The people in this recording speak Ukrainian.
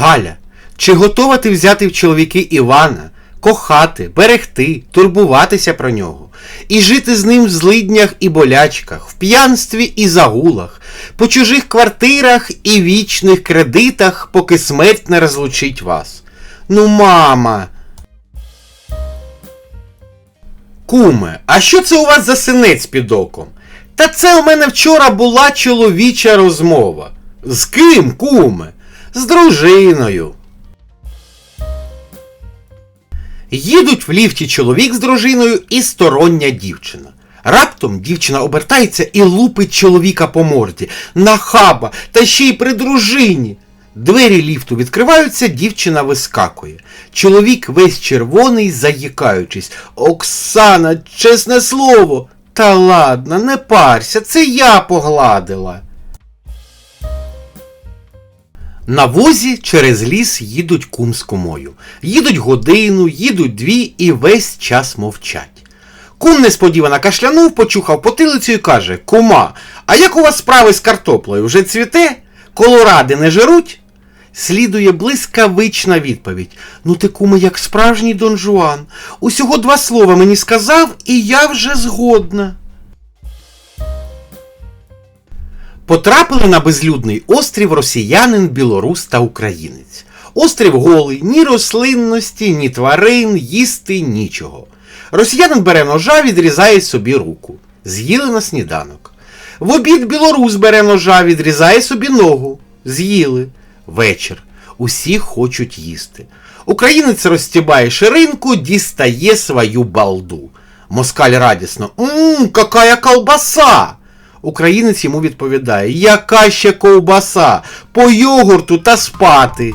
Галя, чи готова ти взяти в чоловіки Івана, кохати, берегти, турбуватися про нього, і жити з ним в злиднях і болячках, в п'янстві і загулах, по чужих квартирах і вічних кредитах, поки смерть не розлучить вас? Ну, мама. Куме, а що це у вас за синець під оком? Та це у мене вчора була чоловіча розмова. З ким, куме? З дружиною. Їдуть в ліфті чоловік з дружиною і стороння дівчина. Раптом дівчина обертається і лупить чоловіка по морді. Нахаба, та ще й при дружині. Двері ліфту відкриваються, дівчина вискакує. Чоловік весь червоний, заїкаючись. Оксана, чесне слово. Та ладно, не парся, це я погладила. На возі через ліс їдуть кум з кумою. Їдуть годину, їдуть дві і весь час мовчать. Кум несподівано кашлянув, почухав потилицю і каже: Кума, а як у вас справи з картоплею? Вже цвіте? Колоради не жируть? Слідує блискавична відповідь. Ну ти, куме, як справжній Дон Жуан. Усього два слова мені сказав, і я вже згодна. Потрапили на безлюдний острів росіянин, білорус та українець. Острів голий, ні рослинності, ні тварин, їсти нічого. Росіянин бере ножа, відрізає собі руку. З'їли на сніданок. В обід білорус бере ножа, відрізає собі ногу. З'їли. Вечір. Усі хочуть їсти. Українець розстібає ширинку, дістає свою балду. Москаль радісно. Мм, какая колбаса! Українець йому відповідає: Яка ще ковбаса? По йогурту та спати.